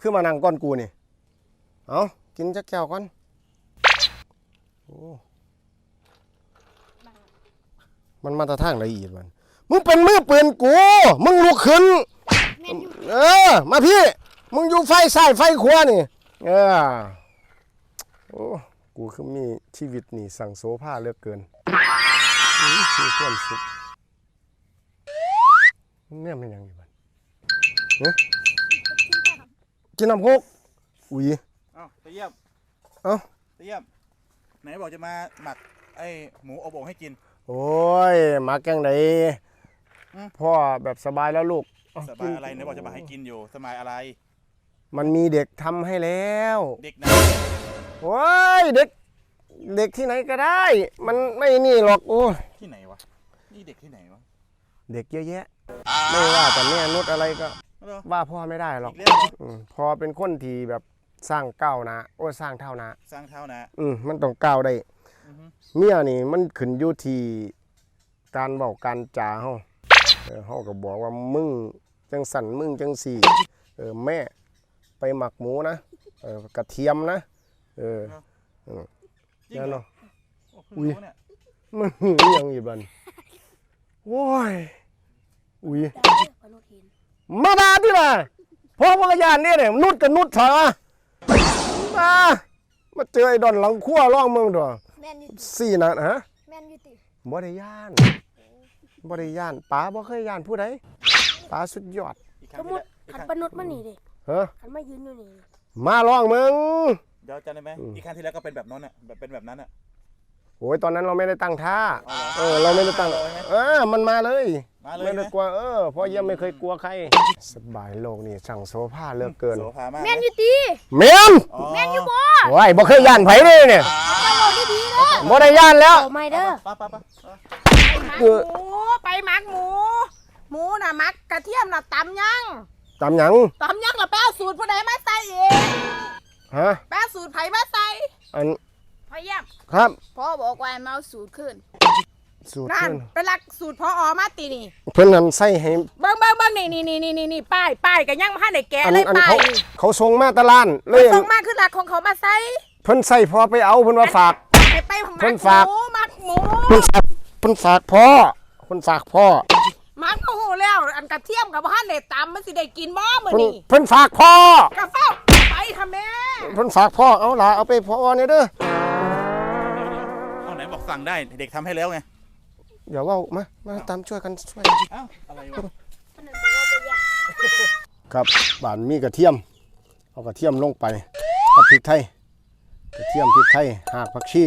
คือมานั่งก้อนกูนี่ เอากินจักแก้วก่อนโอ้มันมาตะทางไรอีกมัน มึงเป็นมือปืนกู มึงลุกขึ้น เออ มาพี่ มึงอยู่ไฟซ้ายไฟขวานี่ เออ โอ้ กูคือมีชีวิตนี่สั่งโซภาเลือกเกินอื้อความสุขเนี่ยมันยังอยู่บ้านเอ๊ะ กินน้ำโคกอุ้ยเอ้าตะเยี่ยมเอ้าตะเยี่ยม ไหนบอกจะมาหมักไอ้หมูอบโอ่งให้กิน โอ้ยมาแกงไหนอืม พ่อแบบสบายแล้วลูกเสบายอะไรไหนบอกจะมาให้กินอยู่สบายอะไร มันมีเด็กทำให้แล้วเด็กไหนโอ้ยเด็ก เด็กที่ไหนก็ได้ มันไม่นี่หรอกโอ้ยที่ไหนวะ นี่เด็กที่ไหนวะ เด็กเยอะแยะ ไม่ว่าแต่แม่นุชอะไรก็ เหรอ ว่าพ่อไม่ได้หรอกอีกแล้วเหรอ อืมพอเป็นคนที่แบบสร้างก้าวหนะโอ้ยสร้างเท่าหนะ สร้างเท้านะ อืมมันต้องก้าวได้อือฮึ เมียนี่มันขึ้นอยู่ที่การเว้าการจาเฮาเออเฮาก็บอกว่ามึงจังสั่นมึงจังสี่เออแม่ไปหมักหมูนะเออกระเทียมนะ เออจริงนั่นเหรอ เนาะ โอ้เพิ่งรู้เนี่ยมันหือยังอีบันโว้ยอุ้ยดาวเด้อพนุษย์เห็น มาดาที่ละพ่อพกยานเนี่ยเนี่ยนุดกับนุดถอยมามามาเจอไอ้ดอนหลังขั้วร่องเมืองตัวแม่นอยู่ติสี่นัดฮะแม่นอยู่ติบ่ได้ย่านบ่ได้ย่านป๋าบ่เคยย่านผู้ใดป๋าสุดยอดอีกครั้สงมที่มุแล้ติวอีกขันครั้งปนุษย์มานี่ดิเฮ้อขันมายืนอยู่นี่มาร้องมึงเดี๋ยวจำได้ไหมอืมอีกครั้งที่แล้วก็เป็นแบบนั้นน่ะแบบเป็นแบบนั้นอะ โอ้ยตอนนั้นเราไม่ได้ตั้งท่า เอาเหรอเออเราไม่ได้ตั้งเอาเลยไหมเออมันมาเลย มาเลย ไม่ได้นะกลัวเออเพ่อเยี่ยมไม่เคยกลัวใคร สบายโลกนี่สั่งโซฟาเหลือกเกินโสภามากแม่นอยู่ติเมียนแม่นอยู่บ่โอ้ยบ่เคยย่านไผเลยเนี่ยเอาบอกดีๆเด้อบ่ได้ย่านแล้วเอาไม่เด้อป้าป้าป้าเออหมูไปหมักหมู หมูน่ะหมักกระเทียมน่ะตำยังตามหยังตำยังแล้วแป้สูตรผู้ใดมาใส่เองฮะแป้สูตรไผมาใส่อัน พะเยี่ยมครับ พ่อบอกว่าให้มาเอาสูตรขึ้นสูตรนั่เพิ่นนเป็นหลักสูตรพออมาตีนี่ เพิ่นนั่นใส่ให้เบิ่งเบิ่งเบิ่งนี่นี่นี่นี่นี่นี่ป้ายป้ายก็ยังมาให้ได้แกะอันเลยอันป้าเขายเขาส่งมาแตะลานเลยส่งมาคือหลักของเขามาใส่เพิ่นใส่พอไปเอาเพิ่นว่าฝากให้ไปหมัเพิ่กนหฝากมูหมักหมูเพิ่นฝากเพิ่นฝากพ่อเพิ่นฝากพ่อหมักก็หูแล้ว อันกระเทียมกับบ่ทันได้ตำมันสิได้กินบ่มื้อเพิ่นนี้เพิ่นฝากพ่อ กระเฝ้าไปทำแม่เพิ่นฝากพ่อเอาล่ะเอาไปพ่อเนี่ยเด้อ สั่งได้เด็กทำให้แล้วไงเดี๋ยวเว่ามามาตามช่วยกันช่วยเอ้าอะไรวะพนุษย์บอกว่าไปย่างครับบานมีกระเทียม เอากระเทียมลงไปกับพริกไทยกระเทียมพริกไทยหากผักชี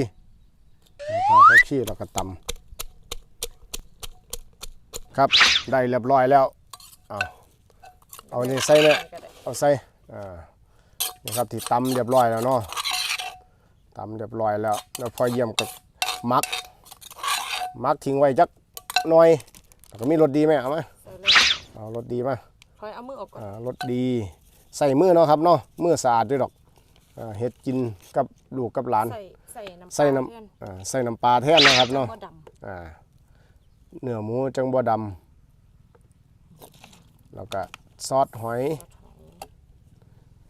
หากผักชีแล้วก็ตำครับได้เรียบร้อยแล้วเอาเอานี่ใส่เนี่ยเอาใส่อ่านี่ครับที่ตำเรียบร้อยแล้วเนาะตำเรียบร้อยแล้วแล้วพอเยี่ยมกับ มัก มักทิ้งไว้จักหน่อยแล้วก็มีรสดีไหมเอาไหมเอารสดีมาคอยเอามือออกก่อนอ่ารสดีใส่มือเนาะครับเนาะมือสะอาดด้วยดอกอ่าเฮ็ดกินกับลูกกับหลาน ใส่ใส่น้ำใส่น้เพื่อนำอ่าใส่น้ำปลาแทนนะครับเนาะบ่ดำอ่าเนื้อหมูจังบัวดำแล้วก็ซอสหอย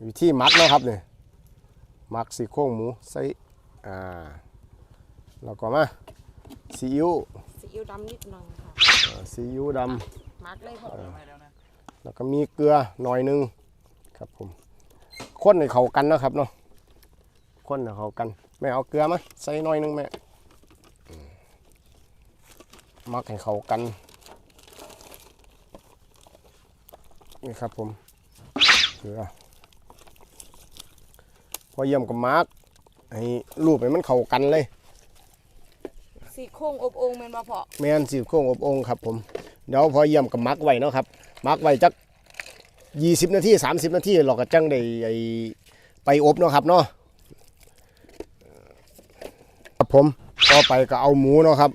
วิธีหมักเนาะครับเนี่ยหมักสีโครงหมูใส่อ่า แล้วก็มาซีอิ๊วซีอิ๊วดำนิดหนึงค่ะอ่าซีอิ๊วดำหมักเลยพ่อให้แล้วนะแล้วก็มีเกลือหน่อยหนึงครับผมคนให้เข้ากันเนาะครับเนาะคนให้เข้ากันแม่เอาเกลือมาใส่หน่อยหนึงแม่อืมมักให้เข้ากันนี่ครับผมเกลือพอเยี่ยมกับมาร์กให้รูปให้มันเข้ากันเลย สีโครงอบโอ่งแม่นบ่พ่อแม่นสิโค้งอบองครับผมเดี๋ยวพอเยี่ยมกับมักไว้เนาะครับมักไว้จัก20นาที30นาทีเราก็จังได้ไอ้ไปอบเนาะครับเนาะครับผมต่อไปก็เอาหมูเนาะครับ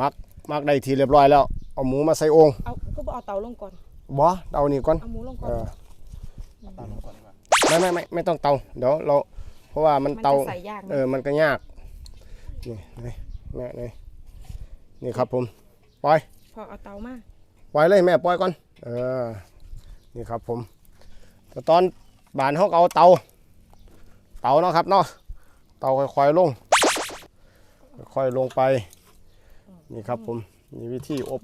มักมักได้ทีเรียบร้อยแล้ว เอาหมูมาใส่โองค์เอาคือบ่เอาเตาลงก่อนบ่เอานี่ก่อนเอาหมูลงก่อเอนอตามลงก่อนดีกว่าไม่ไม่ไม่ไม่ต้องเตาเดี๋ยวเรา เพราะว่ามันมันเตาจะใส่ยากเออมันก็ยากนี่นี่ แม่นี่นี่ครับผมปล่อยพอเอาเตามาปล่อยเลยแม่ปล่อยก่อนเออนี่ครับผมแต่ตอนบานเขาก็เอาเตา เตาเนาะครับเนาะเตาค่อยๆลงค่อยๆลงไป นี่ครับผมมีวิธีอบ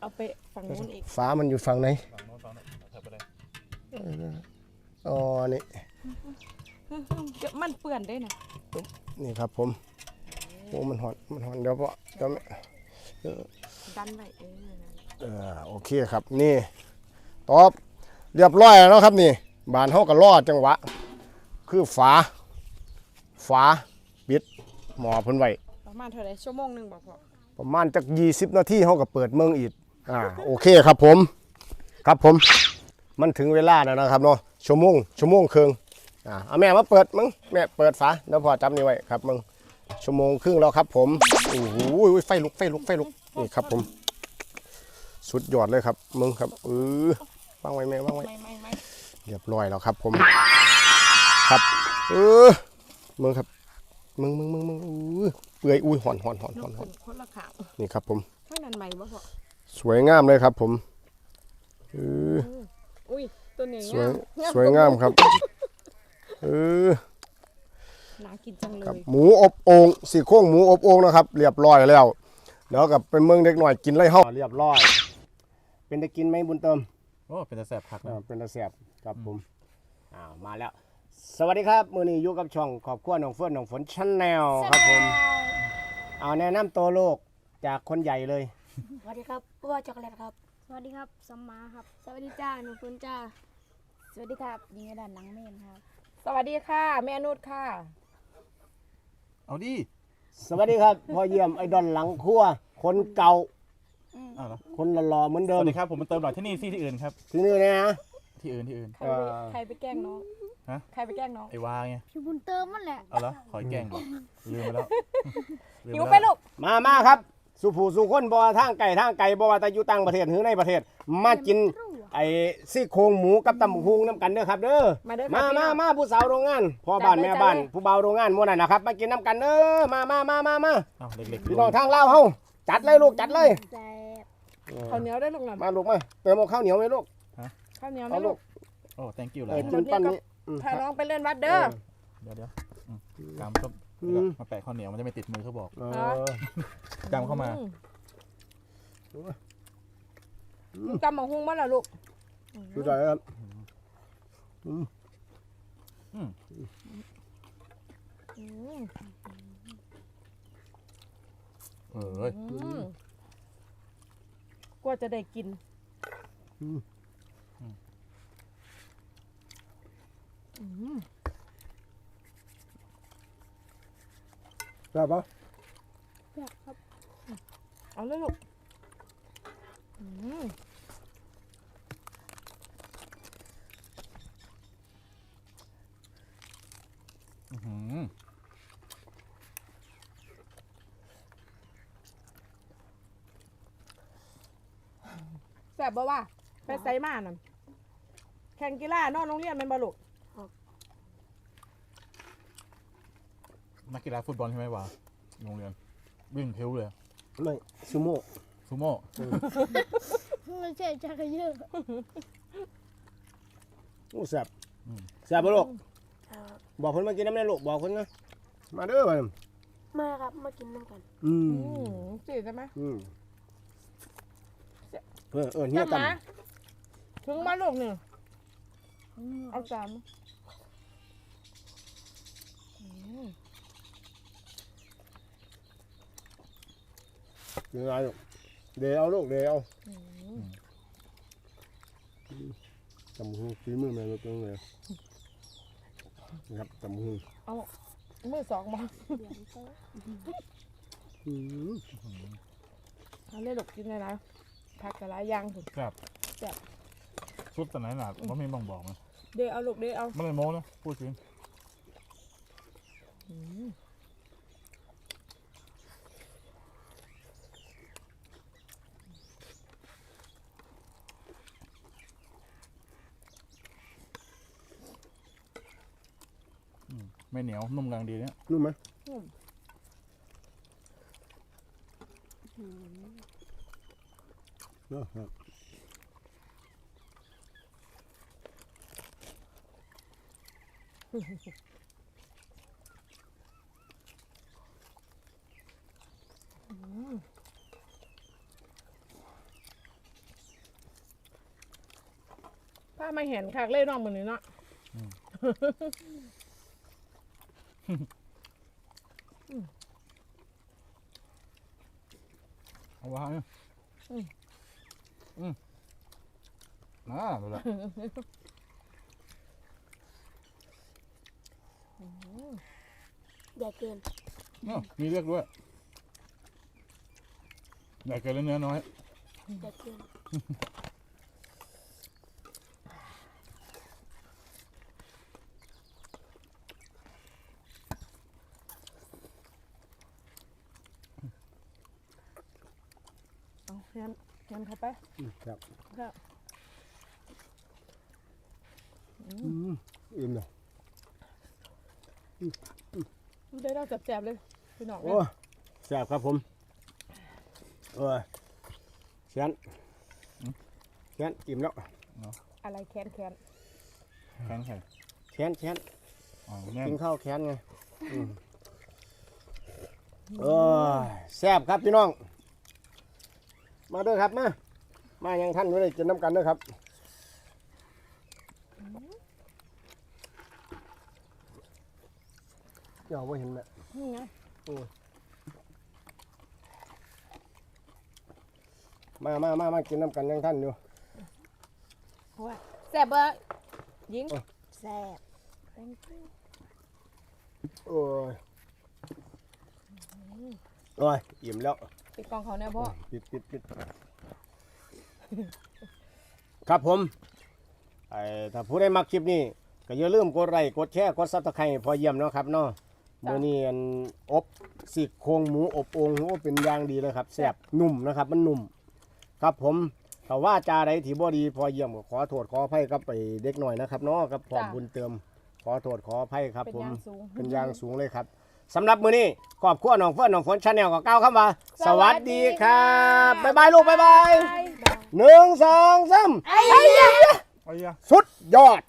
เอาไปฝั่งนู้นอีกฟ้ามันอยู่ฝั่งไหนฝั่งโน้นฝั่งโน้นเถิบไปเลยอ๋อนี่เดี๋ยวมันเปื่อนได้นะนี่ครับผม โอ้มันหอนมันหอนเดี๋ยวพอเดี๋ยวแม่ดันไว้เออนั่นเออโอเคครับนี่ตอบเรียบร้อยแล้วเนาะครับนี่บานเขาก็รอดจังหวะ คือฝา ฝาปิดหมอเพิ่นไว้ประมาณเท่าไหร่ชั่วโมงหนึงบ่พอประมาณจัก20 นาทีเขาก็เปิดเมืองอีกอ่าโอเคครับผม ครับผม มันถึงเวลาแล้วนะครับเนาะชั่วโมงชั่วโมงครึ่งอ่าเอาแม่มาเปิดมึงแม่เปิดฝาเดี๋ยวพอจับนี่ไว้ครับมึง ชั่วโมงครึ่งแล้วครับ ผมโอ้โหไฟลุกไฟลุกไฟลุกนี่ครับ ผม สุดยอดเลยครับ มึงครับเออวางไว้แม่วางไว้ไม่ไม่ไม่เรียบร้อยแล้วครับ ผม ครับเออมึงครับ มึงมึงมึงมึงอุ้ยเปื่อยอุ้ยหอนหอนหอนนหอกนหคอนนคนละขางนี่ครับ ผมข้างนั้นใหม่บ่พอสวยงามเลยครับ ผมเอออุ้ยตัวนี้สวยงามสวยงามครับเออ น่ากินจังเลครับ Ừ. ยหมูอบโอ่งสี่โครงหมูอบโอ่งนะครับ เรียบร้อยแล้วเดี๋ยวกับเป็นเมืองเด็กหน่อยกินไรเฮาเรียบร้อย เป็นได้กินไหมบุญเติมโอ้เป็นตะแสบผักนะอ่าเป็นตาแสบครับผมอ้าวมาแล้ว สวัสดีครับมือนี้อยู่กับช่องขอบคุณน้องเฟื่อนน้องฝนชั้นแนวครับผมเอาแนะนำตัวโลกจากคนใหญ่เลยสวัสดีครับว่าช็อกโกแลตครับ สวัสดีครับสมมาครับ สวัสดีจ้าหนูคุณจ้า สวัสดีครับยิงกระดานหลังเมนครับ สวัสดีค่ะ แม่นุชค่ะ เอาดิสวัสดีครับ พ่อเยี่ยมไอดอลหลังครัว คนเก่า เอาเหรอคนหล่อๆเหมือนสเดิมวัสดีครับผมมาเติมหน่อยที่นี่ที่ที่อื่นครับ ที่นี่นะฮะที่อื่นที่อื่น ใครไปเออใครไปแกล้งน้องฮะ ใครไปแกล้งน้องไอ้วาไงพี่บุญเติมมันแหละ เอาเหรอขอแกล้งบอกลืมไปแล้วลืมหิวไปไปแล้วลูกมามาครับ สุผูสุคนบ่ว่าทางไก่ทางไก่บ่ว่าแต่อยู่ต่างประเทศหรือในประเทศ มากิน ไอ้ซี่โครงหมูกับตำบักหุงน้ำกันเด้อครับเด้อมาเด้อมาค่ะพี่มาน้องมาผู้สาวโรงงานพ่อบ้านจัดเลยแม่บ้านจัดเลย ผู้เบาวโรงงานหมู่นั่นนะครับมากินน้ำกันเด้อมามามามามาเอาเล็กๆพี่น้องทางลาวเฮาจัดเลยลูกจัดเลยแซ่บข้าวเหนียวได้ลูกหน่อยมาลูกมาเติมเอาข้าวเหนียวไหมลูกข้าวเหนียวเอาได้ลูลูกก โอ้ thank you เลเออยกินปั้นนี้อืม พาน้องไปเล่นวัดเด้อ เดี๋ยวเดี๋ยวอืมกำก็อืม มาแปะข้าวเหนียวมันจะไม่ติดมือเขาบอกเออ กำเข้ามา อื มกำบังฮุงบ้านเหรอลูกดูใจครับอืมอืมเออเอ้ยอืมกว่าจะได้กิน อืมได้ปะแซ่บครับ เอาเลยลูกอืมอื้อหือ แซ่บบ่ว่าไปไสมานั่นแข่งกีฬานอกโรงเรียนแมันบ่ลูกนักกีฬาฟุตบอลใช่ไหมวะโรงเรียนวิ่งเทวเลยไม่ซูโม่ ซูโม่ไม่ใช่จักรเยอะโอ้แซ่บแซ่บปะลูกครับบอกคนมากินน้ำในลูกบอกคนนะมาเด้อมามาครับมากินน้ำกันอืมอืมสิใช่ไหมอืมเออเออเนี่ยจำตำมาถึงมาลูกหนึ่งเอาจานอืมเดี๋ยวเอาลูก เดี๋ยวเอาลูกเดี๋ยวเอาอืมตำหูฝีมือแม่ลูกตรงเลยนะครับตำหูเอามือสองมาเดี๋ยวเติมอืมเอาเลยลูกกินเลยนะผักกะหลายอย่างถูกครับแซ่บชุดตอนไหนหนาว่าไม่บอกบอกนะเดี๋ยวเอาลูกเดี๋ยวเอาไม่เลยโม้นะพูดจริง ไม่เหนียวนุ่มกลางดีเนี่ยรู้ไหมเออครับถ้าไม่เห็นคักเล่น้องมือนี้เนาะ เอาวางเนี่ยอืมน่าดูละใหญ่เกินอ้าวมีเลือกด้วยใหญ่เกินแล้วเนื้อน้อย ใหญ่เกิน เอาแฮมแฮมเข้า ไปครับครับอืมอิ่มเลยได้เราแสบๆเลยพี่น้องโอ้แซ่บครับผมเออเชียนเชียนอิ่มแล้วอะไรแคนแคนแข็งไข่เชียนเชียนอ๋อแน่นกินข้าวแขนไงอืมเออแซ่บครับพี่น้อง มาเด้อครับมา มายังท่านไม่ได้กินน้ำกันเด้อครับเดี๋ยวว่าเห็นแหละนี่ไงมามามามากินน้ำกันยังท่านอยู่โอ้ยแสบเบอร์ยิงแซ่บโอ้ยโอ้ยอิ่มแล้ว ปิดกล่องเขาเนี่ยพ่อปิดปิดปิด ครับผมไอ้ถ้าผู้ใดมักคลิปนี้ก็อย่าลืมกดไลค์กดแชร์กดซับสไครต์พอเยี่ยมเนาะครับเนาะมื้อนี้อันอบสิโครงหมูอบโอ่งโอ้เป็นอย่างดีเลยครับแซ่บนุ่มนะครับ มันนุ่ม ครับผมถ้าว่าจาใดที่บ่ดีพอเยี่ยมก็ขอโทษขออภัยครับไปเด็กหน่อยนะครับเนาะครับพร้อมบุญเติม ขอโทษขออภัยครับเป็นผมยางสูงเป็นอย่างสูงเลยครับสำหรับมื้อนี้ขอบคุณน้องเฟิร์นน้องฝนชาแนลก็ก้าวเข้ามาสวัสดีครับบ๊ายบายลูกบ๊ายบาย หนึ่งสองสามเอาอีกอะสุดยอด